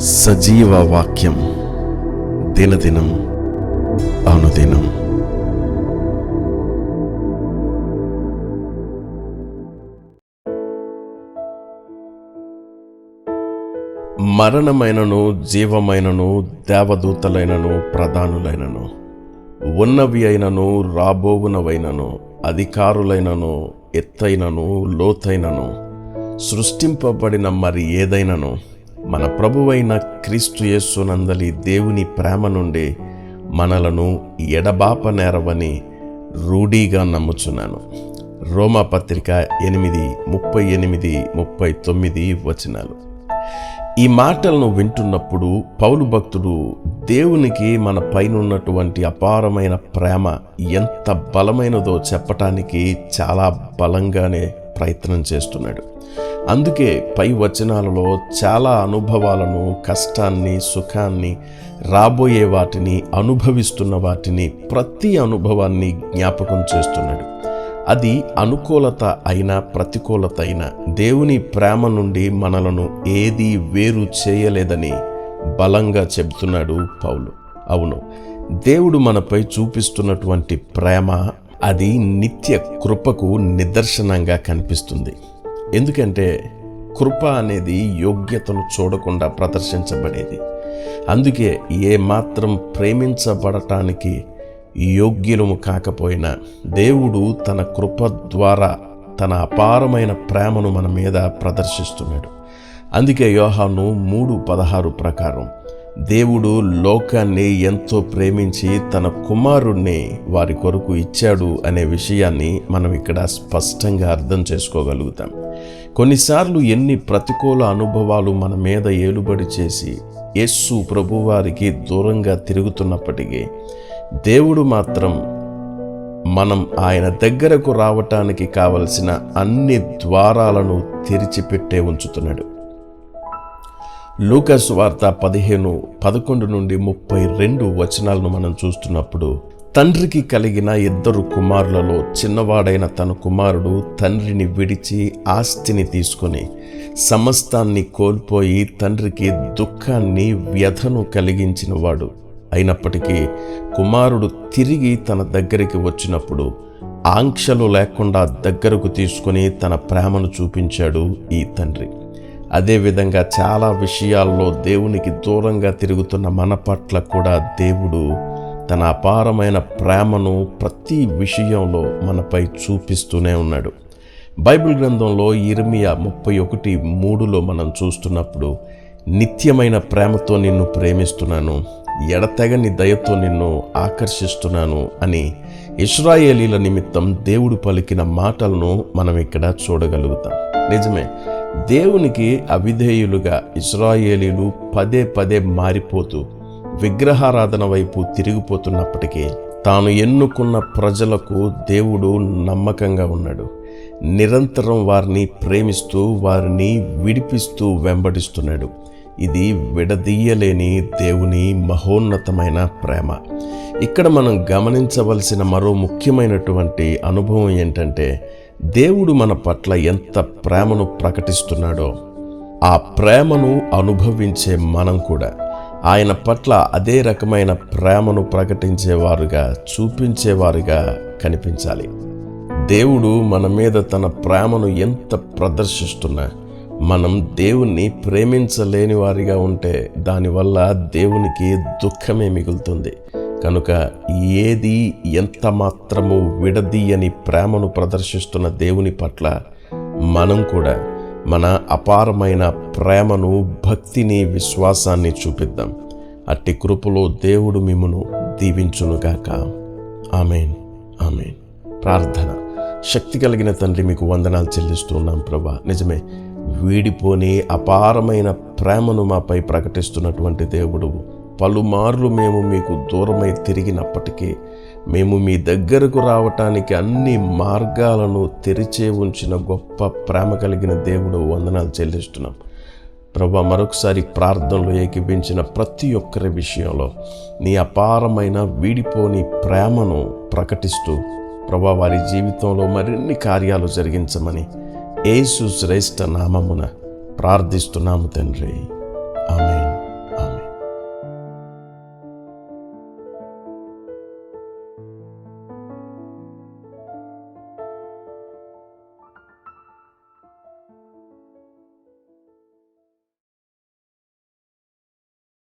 సజీవ వాక్యం దినదినం అనుదినం. మరణమైనను జీవమైనను దేవదూతలైనను ప్రధానులైనను ఉన్నవి అయినను రాబోవునవైనను అధికారులైనను ఎత్తైనను లోతైనను సృష్టింపబడిన మరి ఏదైనను మన ప్రభువైన క్రీస్తు యేసునందలి దేవుని ప్రేమ నుండి మనలను ఎడబాప నేరవని రూఢీగా నమ్ముచున్నాను. రోమా పత్రిక ఎనిమిది ముప్పై ఎనిమిది ముప్పై తొమ్మిది వచనాలు. ఈ మాటలను వింటున్నప్పుడు పౌలు భక్తుడు దేవునికి మన పైన ఉన్నటువంటి అపారమైన ప్రేమ ఎంత బలమైనదో చెప్పటానికి చాలా బలంగానే ప్రయత్నం చేస్తున్నాడు. అందుకే పై వచనాలలో చాలా అనుభవాలను కష్టాన్ని సుఖాన్ని రాబోయే వాటిని అనుభవిస్తున్న వాటిని ప్రతి అనుభవాన్ని జ్ఞాపకం చేస్తున్నాడు. అది అనుకూలత అయినా ప్రతికూలత అయినా దేవుని ప్రేమ నుండి మనలను ఏది వేరు చేయలేదని బలంగా చెబుతున్నాడు పౌలు. అవును దేవుడు మనపై చూపిస్తున్నటువంటి ప్రేమ అది నిత్య కృపకు నిదర్శనంగా కనిపిస్తుంది. ఎందుకంటే కృప అనేది యోగ్యతను చూడకుండా ప్రదర్శించబడేది. అందుకే ఏ మాత్రం ప్రేమించబడటానికి యోగ్యులము కాకపోయినా దేవుడు తన కృప ద్వారా తన అపారమైన ప్రేమను మన మీద ప్రదర్శిస్తున్నాడు. అందుకే యోహాను మూడు పదహారు ప్రకారం దేవుడు లోకాన్ని ఎంతో ప్రేమించి తన కుమారుణ్ణి వారి కొరకు ఇచ్చాడు అనే విషయాన్ని మనం ఇక్కడ స్పష్టంగా అర్థం చేసుకోగలుగుతాం. కొన్నిసార్లు ఎన్ని ప్రతికూల అనుభవాలు మన మీద ఏలుబడి చేసి యస్సు ప్రభువారికి దూరంగా తిరుగుతున్నప్పటికీ దేవుడు మాత్రం మనం ఆయన దగ్గరకు రావటానికి కావలసిన అన్ని ద్వారాలను తెరిచిపెట్టే ఉంచుతున్నాడు. లూకస్ వార్త పదిహేను పదకొండు నుండి ముప్పై రెండు వచనాలను మనం చూస్తున్నప్పుడు తండ్రికి కలిగిన ఇద్దరు కుమారులలో చిన్నవాడైన తన కుమారుడు తండ్రిని విడిచి ఆస్తిని తీసుకొని సమస్తాన్ని కోల్పోయి తండ్రికి దుఃఖాన్ని వ్యధను కలిగించినవాడు. అయినప్పటికీ కుమారుడు తిరిగి తన దగ్గరికి వచ్చినప్పుడు ఆంక్షలు లేకుండా దగ్గరకు తీసుకుని తన ప్రేమను చూపించాడు ఈ తండ్రి. అదేవిధంగా చాలా విషయాల్లో దేవునికి దూరంగా తిరుగుతున్న మన పట్ల కూడా దేవుడు తన అపారమైన ప్రేమను ప్రతి విషయంలో మనపై చూపిస్తూనే ఉన్నాడు. బైబిల్ గ్రంథంలో ఇర్మియా ముప్పై ఒకటి మూడులో మనం చూస్తున్నప్పుడు నిత్యమైన ప్రేమతో నిన్ను ప్రేమిస్తున్నాను ఎడతెగని దయతో నిన్ను ఆకర్షిస్తున్నాను అని ఇస్రాయేలీల నిమిత్తం దేవుడు పలికిన మాటలను మనం ఇక్కడ చూడగలుగుతాం. నిజమే దేవునికి అవిధేయులుగా ఇస్రాయేలీలు పదే పదే మారిపోతూ విగ్రహారాధన వైపు తిరిగిపోతున్నప్పటికీ తాను ఎన్నుకున్న ప్రజలకు దేవుడు నమ్మకంగా ఉన్నాడు. నిరంతరం వారిని ప్రేమిస్తూ వారిని విడిపిస్తూ వెంబడిస్తున్నాడు. ఇది విడదీయలేని దేవుని మహోన్నతమైన ప్రేమ. ఇక్కడ మనం గమనించవలసిన మరో ముఖ్యమైనటువంటి అనుభవం ఏంటంటే దేవుడు మన పట్ల ఎంత ప్రేమను ప్రకటిస్తున్నాడో ఆ ప్రేమను అనుభవించే మనం కూడా. ఆయన పట్ల అదే రకమైన ప్రేమను ప్రకటించేవారుగా చూపించేవారుగా కనిపించాలి. దేవుడు మన మీద తన ప్రేమను ఎంత ప్రదర్శిస్తున్నా మనం దేవుణ్ణి ప్రేమించలేని వారిగా ఉంటే దానివల్ల దేవునికి దుఃఖమే మిగులుతుంది. కనుక ఏది ఎంత మాత్రము విడదీయని ప్రేమను ప్రదర్శిస్తున్న దేవుని పట్ల మనం కూడా మన అపారమైన ప్రేమను భక్తిని విశ్వాసాన్ని చూపిద్దాం. అట్టి కృపలో దేవుడు మిమ్మను దీవించునుగాక ఆమెన్. ఆమెన్. ప్రార్థన. శక్తి కలిగిన తండ్రి మీకు వందనాలు చెల్లిస్తున్నాం ప్రభా. నిజమే వీడిపోని అపారమైన ప్రేమను మాపై ప్రకటిస్తున్నటువంటి దేవుడు పలుమార్లు మేము మీకు దూరమై తిరిగినప్పటికీ మేము మీ దగ్గరకు రావటానికి అన్ని మార్గాలను తెరిచే ఉంచిన గొప్ప ప్రేమ కలిగిన దేవుడు వందనాలు చెల్లిస్తున్నాం. ప్రభా మరొకసారి ప్రార్థనలో ఏకీపించిన ప్రతి ఒక్కరి విషయంలో నీ అపారమైన వీడిపోని ప్రేమను ప్రకటిస్తూ ప్రభా వారి జీవితంలో మరిన్ని కార్యాలు జరిగించమని ఏసు శ్రేష్ఠ నామమున ప్రార్థిస్తున్నాము తండ్రి. ఆమె